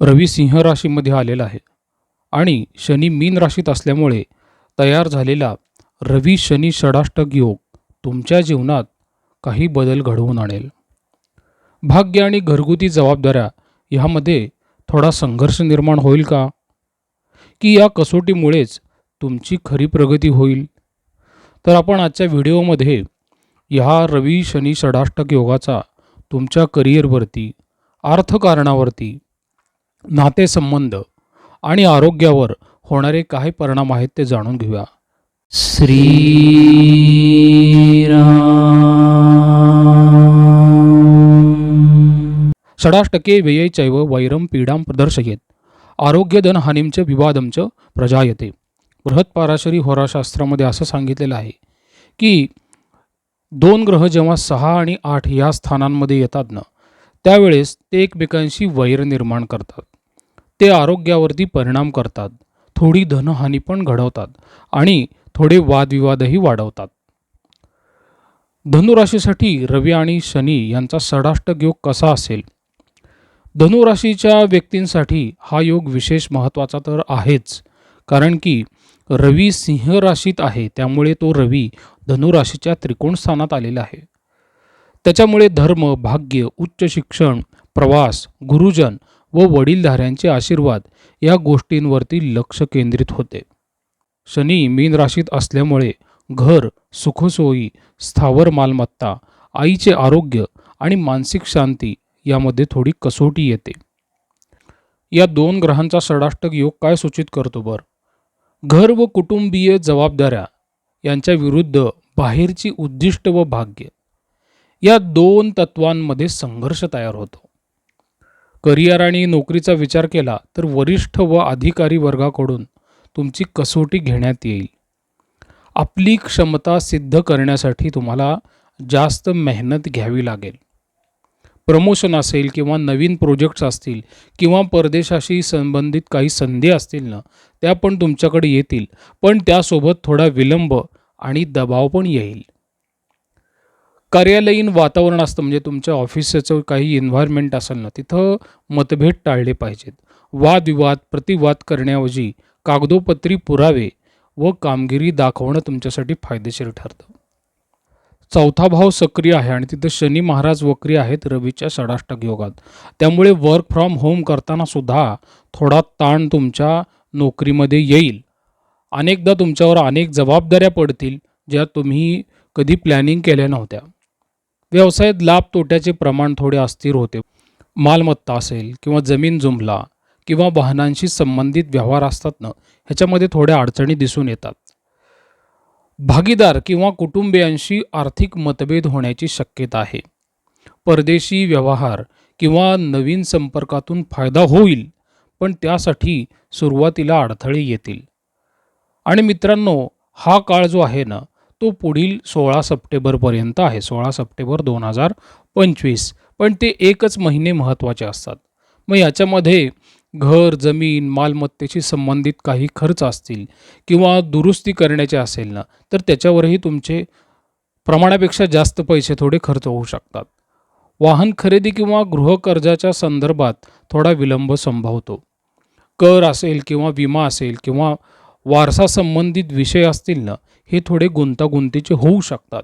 रवी सिंह राशीमध्ये आलेला आहे. आणि शनी मीन राशीत असल्यामुळे तयार झालेला रवी शनी षडाष्टक योग तुमच्या जीवनात काही बदल घडवून आणेल. भाग्य आणि घरगुती जबाबदाऱ्या ह्यामध्ये थोडा संघर्ष निर्माण होईल का? की या कसोटीमुळेच तुमची खरी प्रगती होईल? तर आपण आजच्या व्हिडिओमध्ये ह्या रवी शनी षडाष्टक योगाचा तुमच्या करिअरवरती अर्थकारणावरती नातेसंबंध आणि आरोग्यावर होणारे काय परिणाम आहेत ते जाणून घेऊया. श्रीराम षडाष्टके व्ययैचैव वैरं पीडां प्रदर्शयेत. आरोग्यधन हानिंच विवादंच प्रजायते. बृहत्पाराशरी होराशास्त्रामध्ये असं सांगितलेलं आहे की दोन ग्रह जेव्हा सहा आणि आठ या स्थानांमध्ये येतात ना त्यावेळेस ते एकमेकांशी वैर निर्माण करतात. ते आरोग्यावरती परिणाम करतात. थोडी धनहानी पण घडवतात आणि थोडे वादविवादही वाढवतात. धनुराशीसाठी रवी आणि शनी यांचा षडाष्टक योग कसा असेल? धनुराशीच्या व्यक्तींसाठी हा योग विशेष महत्त्वाचा तर आहेच कारण की रवी सिंह राशीत आहे त्यामुळे तो रवी धनुराशीच्या त्रिकोण स्थानात आलेला आहे. त्याच्यामुळे धर्म भाग्य उच्च शिक्षण प्रवास गुरुजन व वडीलधाऱ्यांचे आशीर्वाद या गोष्टींवरती लक्ष केंद्रित होते. शनी मीन राशीत असल्यामुळे घर सुखसोयी स्थावर मालमत्ता आईचे आरोग्य आणि मानसिक शांती यामध्ये थोडी कसोटी येते. या दोन ग्रहांचा षडाष्टक योग काय सूचित करतो बर? घर व कुटुंबीय जबाबदाऱ्या यांच्या विरुद्ध बाहेरची उद्दिष्ट व भाग्य या दोन तत्वांमध्ये संघर्ष तयार होतो. करिअर आणि नोकरीचा विचार केला तर वरिष्ठ व अधिकारी वर्गाकडून तुमची कसोटी घेण्यात येईल. आपली क्षमता सिद्ध करण्यासाठी तुम्हाला जास्त मेहनत घ्यावी लागेल. प्रमोशन असेल किंवा नवीन प्रोजेक्ट्स असतील किंवा परदेशाशी संबंधित काही संधी असतील ना त्या पण तुमच्याकडे येतील. पण त्यासोबत थोडा विलंब आणि दबाव पण येईल. कार्यालयीन वातावरण असतं म्हणजे तुमच्या ऑफिसचं काही एन्व्हायरमेंट असेल ना तिथं मतभेद टाळले पाहिजेत. वादविवाद प्रतिवाद करण्याऐवजी कागदोपत्री पुरावे व कामगिरी दाखवणं तुमच्यासाठी फायदेशीर ठरतं. चौथा भाव सक्रिय आहे आणि तिथं शनी महाराज वक्री आहेत रवीच्या षडाष्टक योगात. त्यामुळे वर्क फ्रॉम होम करताना सुद्धा थोडा ताण तुमच्या नोकरीमध्ये येईल. अनेकदा तुमच्यावर अनेक जबाबदाऱ्या पडतील ज्या तुम्ही कधी प्लॅनिंग केल्या नव्हत्या. व्यवसायात लाभ तोट्याचे प्रमाण थोडे अस्थिर होते. मालमत्ता असेल किंवा जमीन जुमला किंवा वाहनांशी संबंधित व्यवहार असतात ना ह्याच्यामध्ये थोड्या अडचणी दिसून येतात. भागीदार किंवा कुटुंबियांशी आर्थिक मतभेद होण्याची शक्यता आहे. परदेशी व्यवहार किंवा नवीन संपर्कातून फायदा होईल पण त्यासाठी सुरुवातीला अडथळे येतील. आणि मित्रांनो हा काळ जो आहे ना तो पुढील सोळा सप्टेंबरपर्यंत आहे. सोळा सप्टेंबर दोन हजार पंचवीस. पण ते एकच महिने महत्त्वाचे असतात. मग याच्यामध्ये घर जमीन मालमत्तेशी संबंधित काही खर्च असतील किंवा दुरुस्ती करण्याचे असेल ना तर त्याच्यावरही तुमचे प्रमाणापेक्षा जास्त पैसे थोडे खर्च होऊ शकतात. वाहन खरेदी किंवा गृहकर्जाच्या संदर्भात थोडा विलंब संभवतो. कर असेल किंवा विमा असेल किंवा वारसा संबंधित विषय असतील ना हे थोडे गुंतागुंतीचे होऊ शकतात.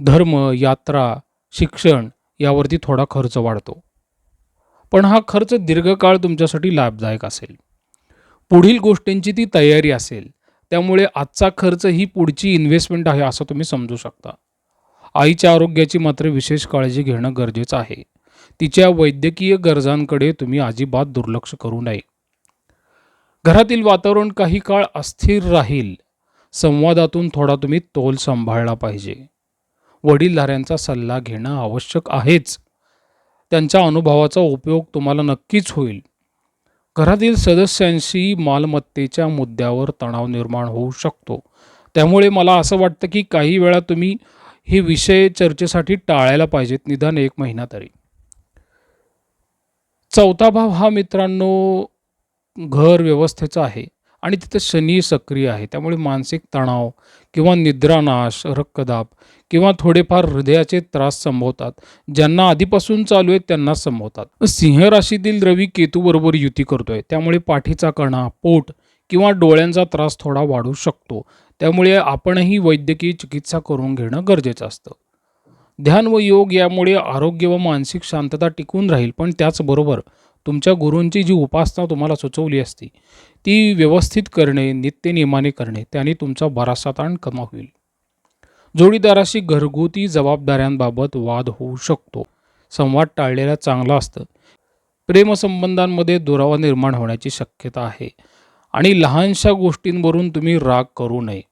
धर्म यात्रा शिक्षण यावरती थोडा खर्च वाढतो. पण हा खर्च दीर्घकाळ तुमच्यासाठी लाभदायक असेल. पुढील गोष्टींची ती तयारी असेल. त्यामुळे आजचा खर्च ही पुढची इन्व्हेस्टमेंट आहे असं तुम्ही समजू शकता. आईच्या आरोग्याची मात्र विशेष काळजी घेणं गरजेचं आहे. तिच्या वैद्यकीय गरजांकडे तुम्ही अजिबात दुर्लक्ष करू नये. घरातील वातावरण काही काळ अस्थिर राहील. संवादातून थोडा तुम्ही तोल सांभाळला पाहिजे. वडीलधाऱ्यांचा सल्ला घेणं आवश्यक आहेच. त्यांच्या अनुभवाचा उपयोग तुम्हाला नक्कीच होईल. घरातील सदस्यांशी मालमत्तेच्या मुद्द्यावर तणाव निर्माण होऊ शकतो. त्यामुळे मला असं वाटतं की काही वेळा तुम्ही हे विषय चर्चेसाठी टाळायला पाहिजेत निदान एक महिना तरी. चौथा भाव हा मित्रांनो घर व्यवस्थेचा आहे. आणि तिथे शनी सक्रिय आहे. त्यामुळे मानसिक तणाव किंवा निद्रानाश रक्तदाब किंवा थोडेफार हृदयाचे त्रास संभवतात ज्यांना आधीपासून चालू आहेत त्यांना संभवतात. सिंह राशीतील रवी केतूबरोबर युती करतोय. त्यामुळे पाठीचा कणा पोट किंवा डोळ्यांचा त्रास थोडा वाढू शकतो. त्यामुळे आपणही वैद्यकीय चिकित्सा करून घेणं गरजेचं असतं. ध्यान व योग यामुळे आरोग्य व मानसिक शांतता टिकून राहील. पण त्याचबरोबर तुमच्या गुरूंची जी उपासना तुम्हाला सुचवली असती ती व्यवस्थित करणे नित्यनियमाने करणे त्याने तुमचा बराचसा ताण कमा होईल. जोडीदाराशी घरगुती जबाबदाऱ्यांबाबत वाद होऊ शकतो. संवाद टाळलेला चांगला असतं. प्रेमसंबंधांमध्ये दुरावा निर्माण होण्याची शक्यता आहे. आणि लहानशा गोष्टींवरून तुम्ही राग करू नये.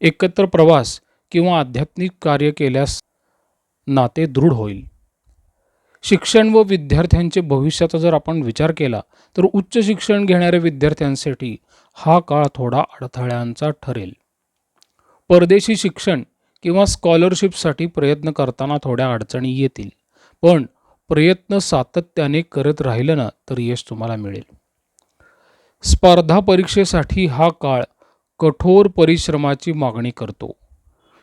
एकत्र प्रवास किंवा आध्यात्मिक कार्य केल्यास नाते दृढ होईल. शिक्षण व विद्यार्थ्यांचे भविष्याचा जर आपण विचार केला तर उच्च शिक्षण घेणाऱ्या विद्यार्थ्यांसाठी हा काळ थोडा अडथळ्यांचा ठरेल. परदेशी शिक्षण किंवा स्कॉलरशिपसाठी प्रयत्न करताना थोड्या अडचणी येतील पण प्रयत्न सातत्याने करत राहिलं ना तर यश तुम्हाला मिळेल. स्पर्धा परीक्षेसाठी हा काळ कठोर परिश्रमाची मागणी करतो.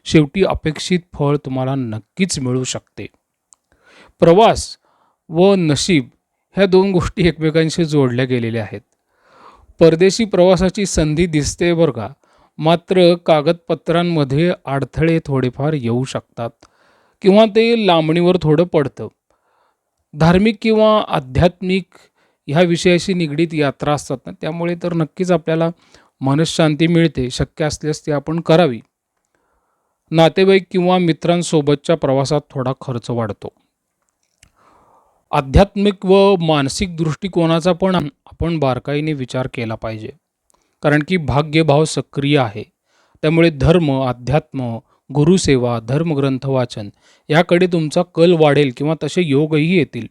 शेवटी अपेक्षित फळ तुम्हाला नक्कीच मिळू शकते. प्रवास व नशीब ह्या दोन गोष्टी एकमेकांशी जोडल्या गेलेल्या आहेत. परदेशी प्रवासाची संधी दिसते बरं का. मात्र कागदपत्रांमध्ये अडथळे थोडेफार येऊ शकतात किंवा ते लांबणीवर थोडं पडतं. धार्मिक किंवा आध्यात्मिक ह्या विषयाशी निगडीत यात्रा असतात ना त्यामुळे तर नक्कीच आपल्याला मनशांती मिळते शक्य असल्यास ती आपण करावी. नातेवाईक किंवा मित्रांसोबतच्या प्रवासात थोडा खर्च वाढतो. आध्यात्मिक व मानसिक दृष्टिकोनाचा पण आपण बारकाईने विचार केला पाहिजे. कारण की भाग्यभाव सक्रिय आहे. त्यामुळे धर्म अध्यात्म गुरुसेवा धर्मग्रंथ वाचन याकडे तुमचा कल वाढेल किंवा तसे योगही येतील.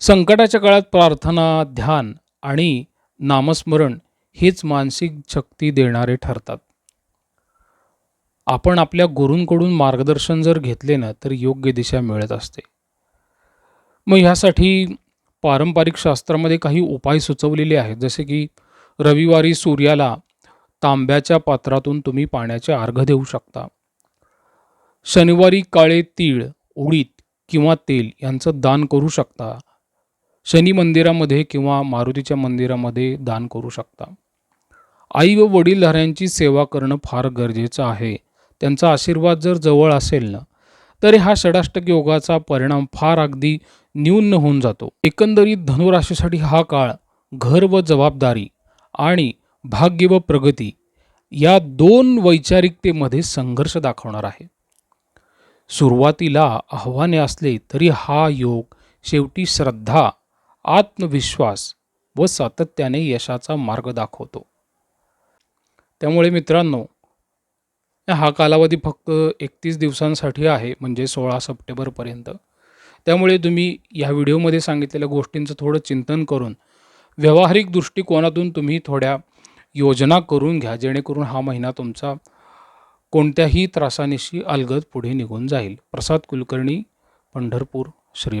संकटाच्या काळात प्रार्थना ध्यान आणि नामस्मरण हेच मानसिक शक्ती देणारे ठरतात. आपण आपल्या गुरूंकडून मार्गदर्शन जर घेतले ना तर योग्य दिशा मिळत असते. मग ह्यासाठी पारंपरिक शास्त्रामध्ये काही उपाय सुचवलेले आहेत. जसे की रविवारी सूर्याला तांब्याच्या पात्रातून तुम्ही पाण्याचे अर्घ देऊ शकता. शनिवारी काळे तीळ उडीद किंवा तेल यांचं दान करू शकता. शनी मंदिरामध्ये किंवा मारुतीच्या मंदिरामध्ये दान करू शकता. आई व वडीलधाऱ्यांची सेवा करणं फार गरजेचं आहे. त्यांचा आशीर्वाद जर जवळ असेल ना तर हा षडाष्टक योगाचा परिणाम फार अगदी न्यून होऊन जातो. एकंदरीत धनुराशीसाठी हा काळ घर व जबाबदारी आणि भाग्य व प्रगती या दोन वैचारिकतेमध्ये संघर्ष दाखवणार आहे. सुरुवातीला आव्हाने असले तरी हा योग शेवटी श्रद्धा आत्मविश्वास व सातत्याने यशाचा मार्ग दाखवतो. त्यामुळे मित्रांनो हा कालावधी फक्त एकतीस दिवसांसाठी आहे म्हणजे सोळा सप्टेंबरपर्यंत. त्यामुळे तुम्ही या व्हिडिओमध्ये सांगितलेल्या गोष्टींचं थोडं चिंतन करून व्यावहारिक दृष्टिकोनातून तुम्ही थोड्या योजना करून घ्या जेणेकरून हा महिना तुमचा कोणत्याही त्रासानिशी अलगद पुढे निघून जाईल. प्रसाद कुलकर्णी पंढरपूर श्रीराम.